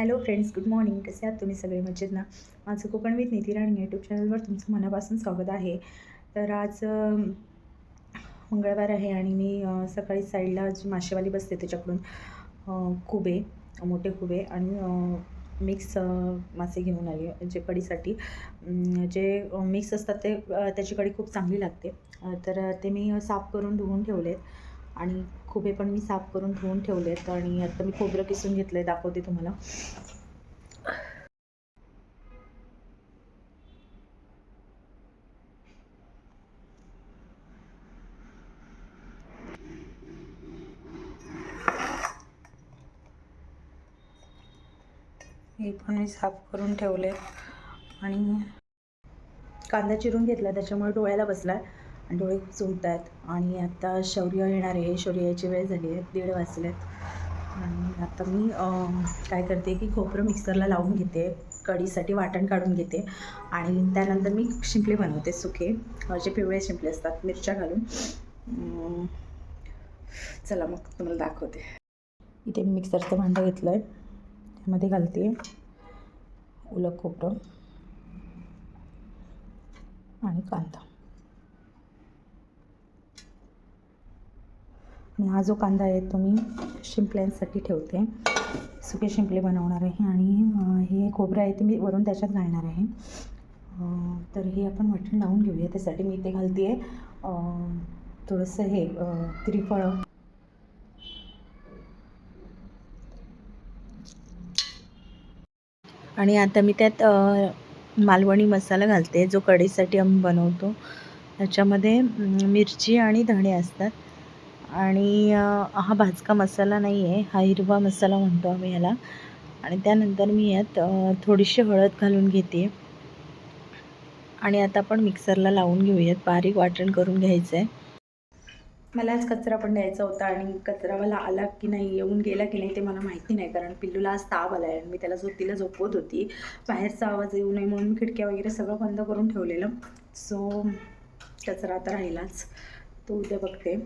Hello friends good morning. कसे आहात तुम्ही सगळे? मजेत ना? माझं कोकण विथ निधी राणी यूट्यूब चॅनलवर तुमचं मनापासून स्वागत आहे. तर आज मंगळवार आहे आणि मी सकाळी साईडला जी मासेवाली बसते त्याच्याकडून खुबे मोठे खुबे आणि मिक्स मासे घेऊन आले जे कढीसाठी जे मिक्स असतात ते त्याची कढी खूप चांगली लागते. तर ते मी साफ करून धुवून ठेवले आहेत आणि खोबे पण मी साफ करून धुवून ठेवलेत आणि आता मी खोबरं किसून घेतलं आहे दाखवते तुम्हाला. हे पण मी साफ करून ठेवले आणि कांदा चिरून घेतला त्याच्यामुळे डोळ्याला बसला आहे डोळे खूप आहेत आणि आता शौर्य येणार आहे शौर्याची वेळ झाली आहे दीड वाजलेत. आणि आता मी काय करते की खोबरं मिक्सरला लावून घेते कढीसाठी वाटण काढून घेते आणि त्यानंतर मी शिंपले बनवते सुके. जे पिवळे शिंपले असतात मिरच्या घालून. चला मग तुम्हाला दाखवते. इथे मी मिक्सरचं भांडं घेतलं आहे त्यामध्ये घालते ओलं खोबरं आणि कांदा. आणि हा जो कांदा आहे तो मी शिंपल्यांसाठी ठेवते. सुके शिंपले बनवणार आहे आणि हे खोबरं आहे ते मी वरून त्याच्यात घालणार आहे. तर हे आपण मटण लावून घेऊया. त्यासाठी मी इथे घालते आहे थोडंसं हे त्रिफळं. आणि आता मी त्यात मालवणी मसाला घालते जो कढीसाठी आम्ही बनवतो. त्याच्यामध्ये मिरची आणि धणे असतात. आणि हा भाजका मसाला नाही आहे हा हिरवा मसाला म्हणतो आम्ही ह्याला आणि त्यानंतर मी यात थोडीशी हळद घालून घेते. आणि आता आपण मिक्सरला लावून घेऊयात बारीक वाटण करून घ्यायचं आहे मला आज कचरा पण द्यायचा होता आणि कचरावाला आला की नाही येऊन गेला की नाही ते मला माहिती नाही कारण पिल्लूला आज ताप आला आहे आणि मी त्याला झोपतीला झोपवत होती. बाहेरचा आवाज येऊ नये म्हणून खिडक्या वगैरे सगळं बंद करून ठेवलेलं. सो कचरा आता राहिलाच. तो उद्या बघते.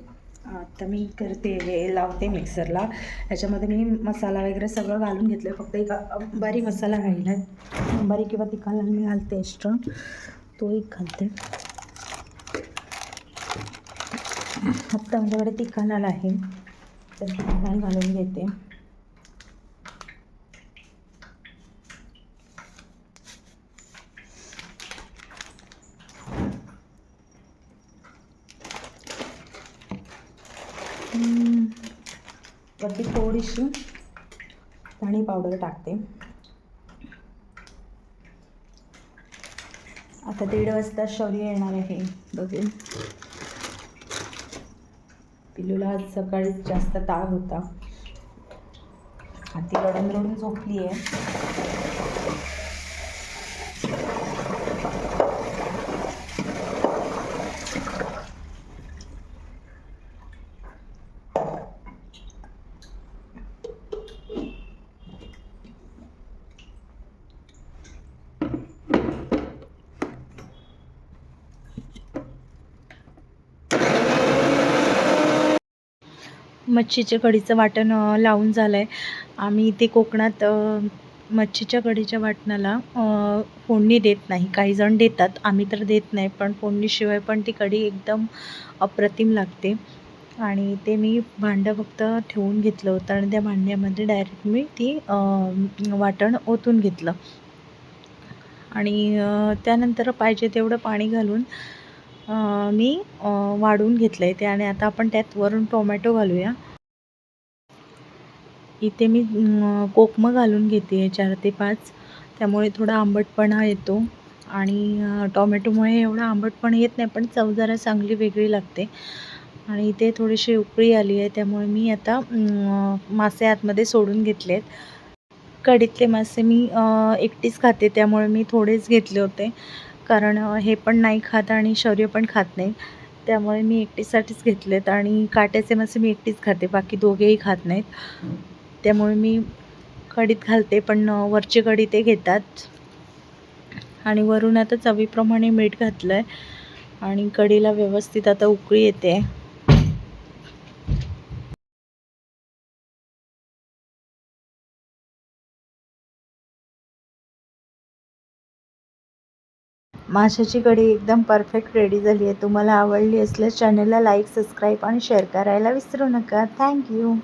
आता मी करते हे लावते मिक्सरला ह्याच्यामध्ये मी मसाला वगैरे सगळं घालून घेतलं आहे फक्त एक बारी मसाला राहिला आहे. अंबारी किंवा तिखा लाल मी घालते एक्स्ट्रा तो एक घालते. आत्ता माझ्याकडे तिखा लाल आहे. तर तिखा लाल घालून घेते. वरती थोडीशी धणी पावडर टाकते. आता दीड वाजता शौर्य येणार आहे बघेल पिलूला आज सकाळी जास्त ताग होता. हाती रडून रडून झोपली आहे मच्छीच्या कढीचं वाटण लावून झालं आहे आम्ही इथे कोकणात मच्छीच्या कढीच्या वाटणाला फोडणी देत नाही. काही जण देतात. आम्ही तर देत नाही पण फोडणीशिवाय पण ती कढी एकदम अप्रतिम लागते. आणि ते मी भांडं फक्त ठेवून घेतलं होतं आणि त्या भांड्यामध्ये डायरेक्ट मी ती वाटण ओतून घेतलं. आणि त्यानंतर पाहिजे तेवढं पाणी घालून मी वाढून वाढवून घेतलं आहे ते आणि आता आपण त्यात वरून टोमॅटो घालूया. इथे मी कोकमं घालून घेते आहे चार ते पाच. त्यामुळे थोडा आंबटपणा येतो आणि टोमॅटोमुळे एवढा आंबटपणा येत नाही पण चव जरा चांगली वेगळी लागते. आणि इथे थोडीशी उकळी आली आहे त्यामुळे मी आता मासे आतमध्ये सोडून घेतले आहेत कढीतले मासे मी एकटीच खाते त्यामुळे मी थोडेच घेतले होते. कारण हे पण नाही खात आणि शौर्य पण खात नाही. त्यामुळे मी एकटीसाठीच घेतलेत आणि काट्याचे मासे मी एकटीच खाते बाकी दोघेही खात नाहीत. त्यामुळे मी कढीत घालते पण वरचे वरची कढी ते घेतात. आणि वरून आता चवीप्रमाणे मीठ घातलं आहे आणि कढीला व्यवस्थित आता उकळी येते. माशाची कढी एकदम परफेक्ट रेडी झाली आहे. तुम्हाला आवडली असल्यास चॅनलला लाईक सबस्क्राईब आणि शेअर करायला विसरू नका. थँक्यू